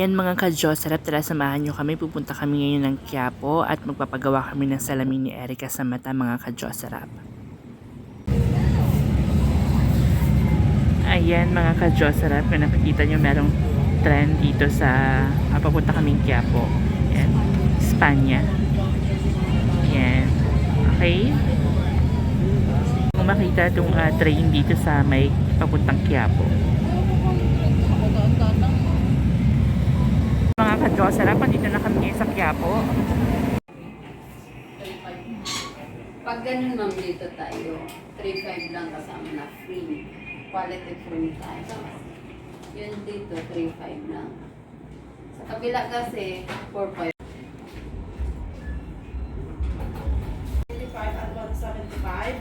Ayan mga ka-Diyos, sarap tara samahan nyo kami. Pupunta kami ngayon ng Quiapo at magpapagawa kami ng salamin ni Erica sa mata mga ka-Diyos, sarap. Ayan mga ka-Diyos, sarap. Kung nakikita nyo merong trend dito sa ah, papunta kaming Quiapo. Ayan, Espanya. Ayan. Okay. Kung makita itong ah, train dito sa may papuntang Quiapo. Mga ka-Diyos, sarap. Dito na kami ngayon sa Quiapo. Pag ganun ma'am dito tayo, 3.5 lang kasama na free. Quality free tayo. Yun dito, 3.5 lang. Sa kabila kasi, 4.5. 25 at 175.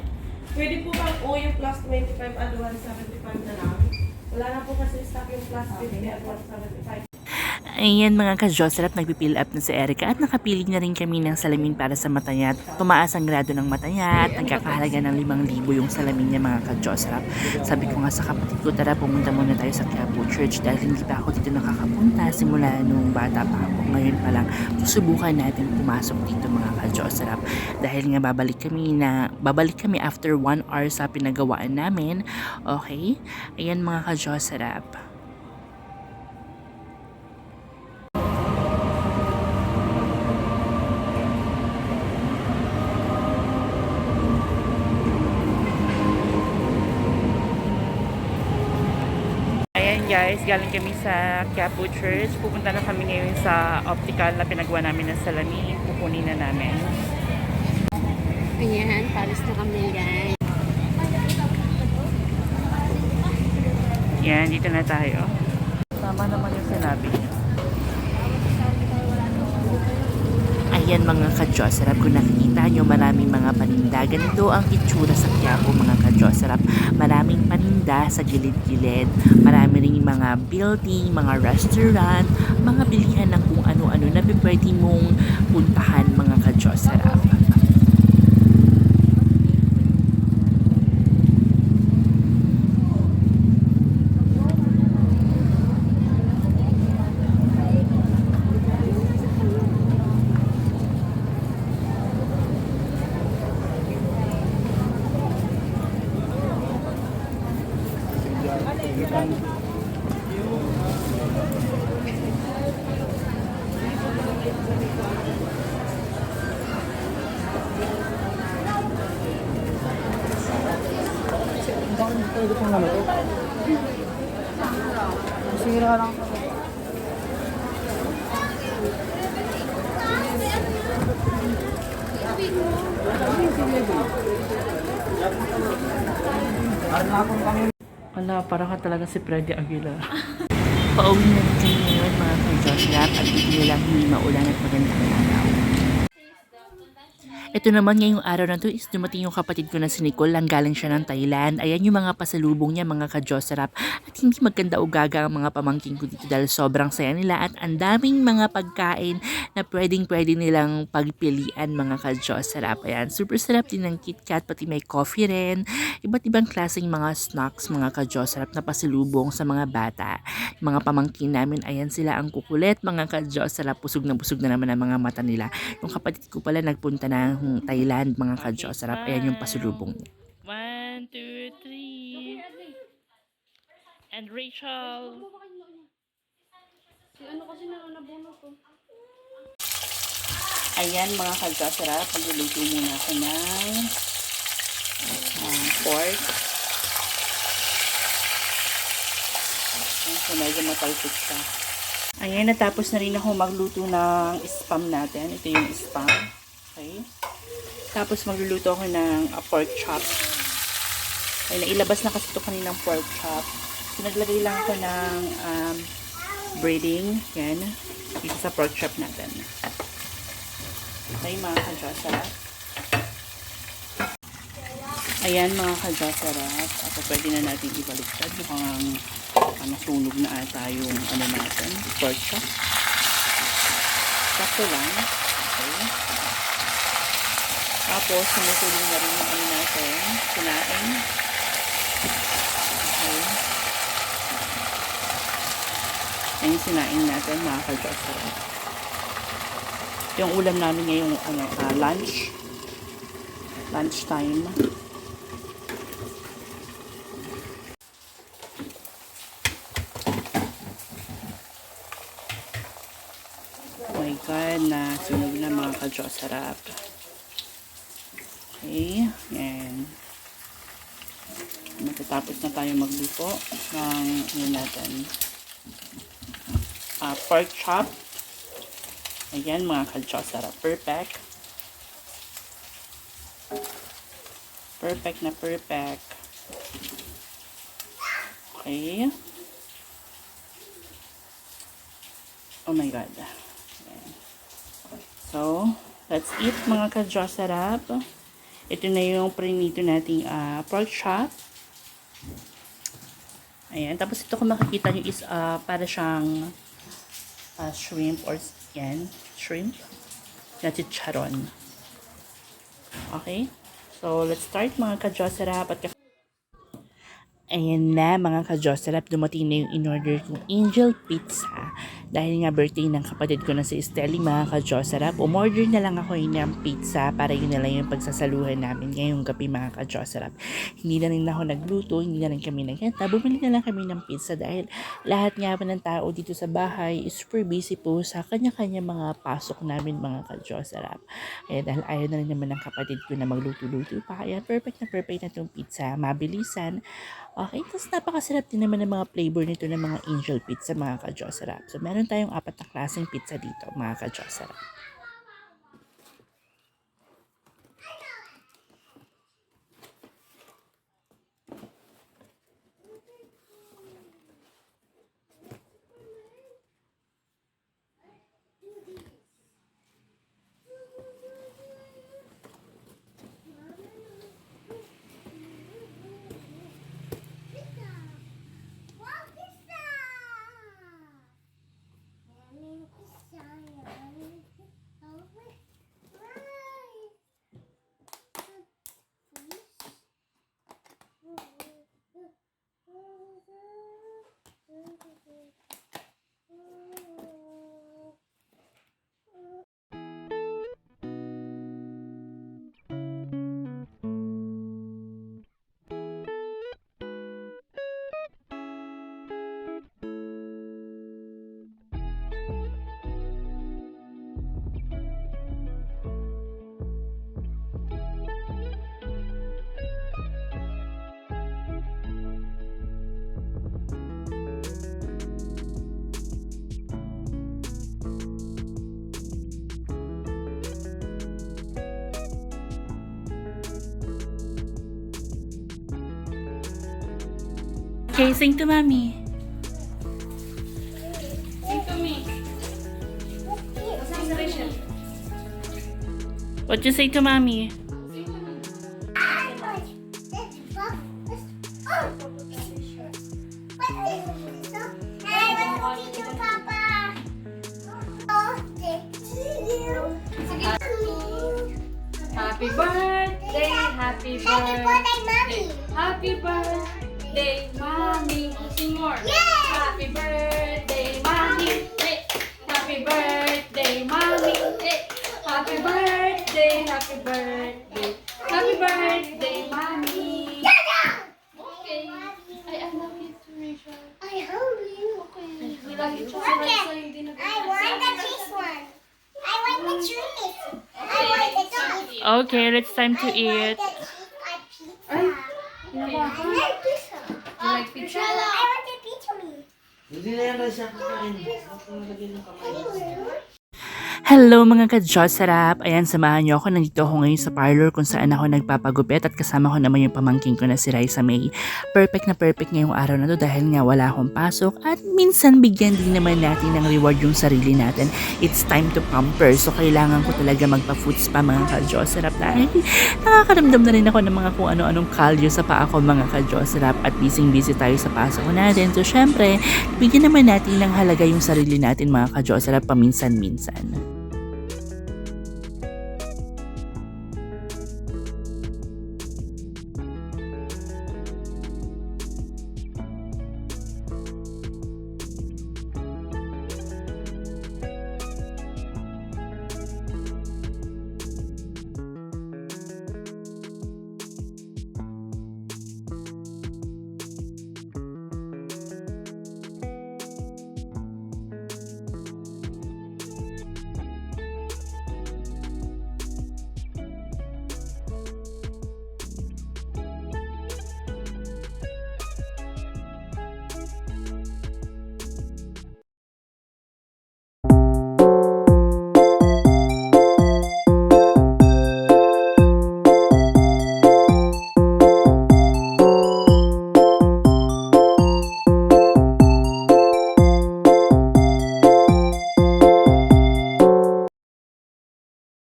Pwede po bang o yung plus 25 at 175 na lang? Wala na po kasi stock yung plus 50 at 175. Ayan mga ka-Diyos, sarap nagpipill up na si Erica at nakapili na rin kami ng salamin para sa mata niya. Tumaas ang grado ng mata niya at nagkakahalaga ng 5,000 yung salamin niya mga ka-Diyos. Sarap. Sabi ko nga sa kapatid ko, tara pumunta muna tayo sa Quiapo Church dahil hindi pa ako dito nakakapunta simula nung bata pa ako. Ngayon pa lang, susubukan natin pumasok dito mga ka-Diyos. Sarap. Dahil nga babalik kami na, babalik kami after 1 hour sa pinagawaan namin. Okay? Ayan mga ka-Diyos, guys, galing kami sa Quiapo Church. Pupunta na kami ngayon sa optical na pinagawa namin ng salamin. Kukunin na namin. Ayan, palis na kami guys. Yan, dito na tayo. Tama naman yung sinabi niya. Ayan mga ka-Diyos, sarap kung nakikita nyo maraming mga paninda. Ganito ang itsura sa Quiapo mga ka-Diyos. Sarap maraming paninda sa gilid-gilid. Marami rin mga building, mga restaurant, mga bilihan ng kung ano-ano na pwede mong puntahan mga ka-Diyos. Wala, para ka talaga si Freddy Aguilar. Pauwi na kami ngayon mga. Sarap at hindi lang hindi maulan at magandang araw. Ito naman ngayong araw na to is dumating yung kapatid ko na si Nicole. Ang galing siya ng Thailand. Ayan yung mga pasalubong niya mga ka-Diyos sarap. At hindi maganda o gaga ang mga pamangking ko dito dahil sobrang saya nila. At ang daming mga pagkain na pwedeng pwede nilang pagpilian mga ka-Diyos sarap. Ayan, super sarap din ng KitKat pati may coffee rin. Iba't ibang klaseng mga snacks mga ka-Diyos sarap na pasalubong sa mga bata. Mga pamangkin namin, ayan sila ang kukulit mga ka-Diyos sarap. Busog na busog na naman ang mga mata nila. Yung kapatid ko pala nagpunta ng Thailand mga ka-Diyos sarap. Ayan yung pasalubong niya. One, two, three. And Rachel. Si ano kasi na nabunot ko? Ayan mga ka-Diyos sarap. Pagluluto muna ako ng ah, pork. So, medyo matalpit siya. Ayan, natapos na rin ako magluto ng spam natin. Ito yung spam. Okay. Tapos magluluto ako ng ah, pork chop. Ay, nailabas na kasi ito kaninang pork chop. So, naglagay lang ako ng um, breading. Yan. Dito sa pork chop natin. Okay, mga kadyosarap. Ayan, mga kadyosarap. At pwede na natin ibaliktad. Mukhang uh, nasunog na ata yung ano natin, pork chop. Sakto lang. Okay. Tapos, sumusulong na rin yung ano natin, kinain. Okay. Yan yung sinain natin mga ka-Jocelyn. Yung ulam namin ngayong ano, ah, lunch. Lunch time. Oh my God, na sunog na mga ka-Diyos. Sarap. Okay, yan. Matatapos na tayo magluto ng ano natin. ah pork chop. Ayan mga ka-Diyos. Sarap. Perfect. Perfect na perfect. Okay. Oh my God. Ayan. So, let's eat mga ka-Diyos sarap. Ito na yung prinito nating ah, pork chop. Ayan. Tapos ito kung makikita nyo is ah, para siyang ah, shrimp or yan, shrimp na chicharon. Okay? So, let's start mga ka-Diyos sarap at Ayan na mga ka-Jocelap, dumating na yung in-order kong Angel Pizza. Dahil nga birthday ng kapatid ko na si Estelle, mga ka-Jocelap, umorder na lang ako yun ng pizza para yun na lang yung pagsasaluhan namin ngayong gabi mga ka-Jocelap. Hindi na rin ako nagluto, hindi na rin kami naghenta. Bumili na lang kami ng pizza dahil lahat nga pa ng tao dito sa bahay is super busy po sa kanya-kanya mga pasok namin mga ka-Jocelap. Kaya dahil ayaw na rin naman ng kapatid ko na magluto-luto pa, kaya perfect na perfect na itong pizza. Mabilisan, Okay, tapos napakasarap din naman ng mga flavor nito ng mga angel pizza mga ka-Jocerap. So, meron tayong apat na klaseng pizza dito mga ka-Jocerap. Okay, sing to mommy. Sing to me. Sing Rachel. What you say to mommy? Happy birthday, happy birthday. Happy birthday, mommy. Sing more. Happy birthday, mommy. Hey. Happy birthday, mommy. Hey. Happy birthday, happy birthday. Happy birthday, mommy. Okay. I, I love you too, Rachel. I hope you. Okay. We love you too. Okay. So hindi na I want the cheese one. I want the cheese. I want the cheese. Okay, it's time to I eat. want the cheese on pizza. Ay. I like pizza. You like pizza? I want the pizza me. Hindi na yan siya kakain. Ako nalagyan ng kamay. Hello mga ka-Diyos, sarap! Ayan, samahan niyo ako. Nandito ako ngayon sa parlor kung saan ako nagpapagupit at kasama ko naman yung pamangking ko na si Raisa May. Perfect na perfect ngayong araw na to dahil nga wala akong pasok at minsan bigyan din naman natin ng reward yung sarili natin. It's time to pamper so kailangan ko talaga magpa-food spa mga ka-Diyos, sarap dahil nakakaramdam na rin ako ng mga kung ano-anong kalyo sa paa ko mga ka-Diyos, sarap at busy-busy tayo sa pasok natin. So syempre, bigyan naman natin ng halaga yung sarili natin mga ka-Diyos, sarap paminsan-minsan.